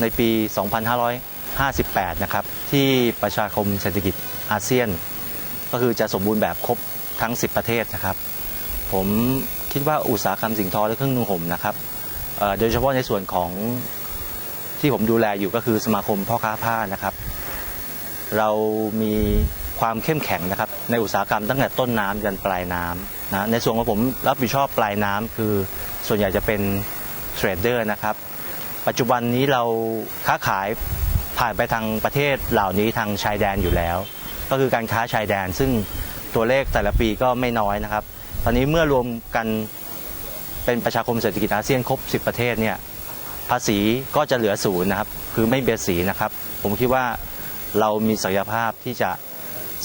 ในปี 2558 นะครับ ที่ประชาคมเศรษฐกิจอาเซียน ก็คือจะสมบูรณ์แบบครบทั้ง 10 ประเทศนะครับ ผมคิดว่าอุตสาหกรรมสิ่งทอและเครื่องนุ่งห่มนะครับโดยเฉพาะในส่วนของที่ผมดูแลอยู่ก็คือสมาคมพ่อค้าผ้านะครับ เรามีความเข้มแข็งนะครับ ในอุตสาหกรรมตั้งแต่ต้นน้ำยันปลายน้ำนะในส่วนของผมรับผิดชอบปลายน้ำคือส่วนใหญ่จะเป็นเทรดเดอร์นะครับ ปัจจุบันนี้เราค้าขายผ่านไปทางประเทศเหล่านี้ทางชายแดนอยู่แล้ว ก็คือการค้าชายแดน ซึ่งตัวเลขแต่ละปีก็ไม่น้อยนะครับ ตอนนี้เมื่อรวมกันเป็นประชาคมเศรษฐกิจอาเซียนครบ 10 ประเทศเนี่ยภาษีก็จะเหลือศูนย์นะครับ คือไม่เบียดสีนะครับ ผมคิดว่าเรามีศักยภาพที่จะ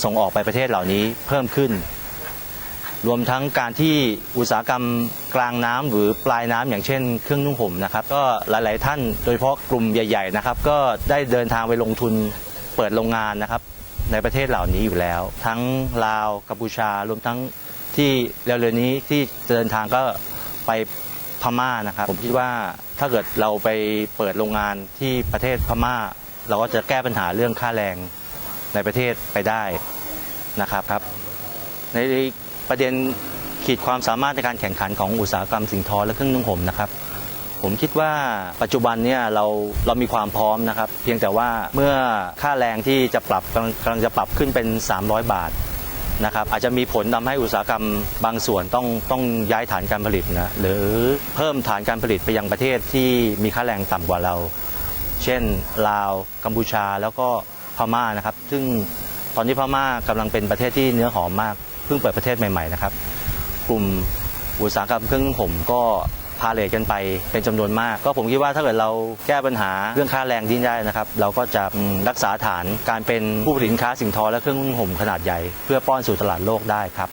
ส่งออกไปประเทศเหล่านี้เพิ่มขึ้น รวมทั้งการที่อุตสาหกรรมกลางน้ำหรือปลายน้ำอย่างเช่นเครื่องนุ่งห่มนะครับก็หลาย ๆ ท่านโดยเฉพาะกลุ่มใหญ่ ๆ นะครับ ก็ได้เดินทางไปลงทุนเปิดโรงงานนะครับ ในประเทศเหล่านี้อยู่แล้ว ทั้งลาวกัมพูชารวมทั้งที่เร็วๆนี้ที่เดินทางก็ไปพม่านะครับ ผมคิดว่าถ้าเกิดเราไปเปิดโรงงานที่ประเทศพม่า เราก็จะแก้ปัญหาเรื่องค่าแรงในประเทศไปได้นะครับครับใน ประเด็นขีดความสามารถในการแข่งขันของอุตสาหกรรมสิ่งทอและเครื่องนุ่งห่มนะครับผมคิดว่าปัจจุบันเนี่ยเราเรามีความพร้อมนะครับ เพียงแต่ว่าเมื่อค่าแรงที่จะปรับกำลังกำลังจะปรับขึ้นเป็น 300 บาทนะครับอาจจะมีผลทำให้อุตสาหกรรมบางส่วนต้องต้องย้ายฐานการผลิตนะหรือเพิ่มฐานการผลิตไปยังประเทศที่มีค่าแรงต่ำกว่าเรา เช่นลาว กัมพูชาแล้วก็พม่านะครับ ซึ่งตอนนี้พม่ากำลังเป็นประเทศที่เนื้อหอมมาก เพิ่งเปิดประเทศใหม่ๆนะครับ กลุ่มอุตสาหกรรมเครื่องนุ่งห่มก็พาเลทกันไปเป็นจำนวนมาก ก็ผมคิดว่าถ้าเกิดเราแก้ปัญหาเรื่องค่าแรงที่ได้นะครับ เราก็จะรักษาฐานการเป็นผู้ผลิตสินค้าสิ่งทอและเครื่องนุ่งห่มขนาดใหญ่ เพื่อป้อนสู่ตลาดโลกได้ครับ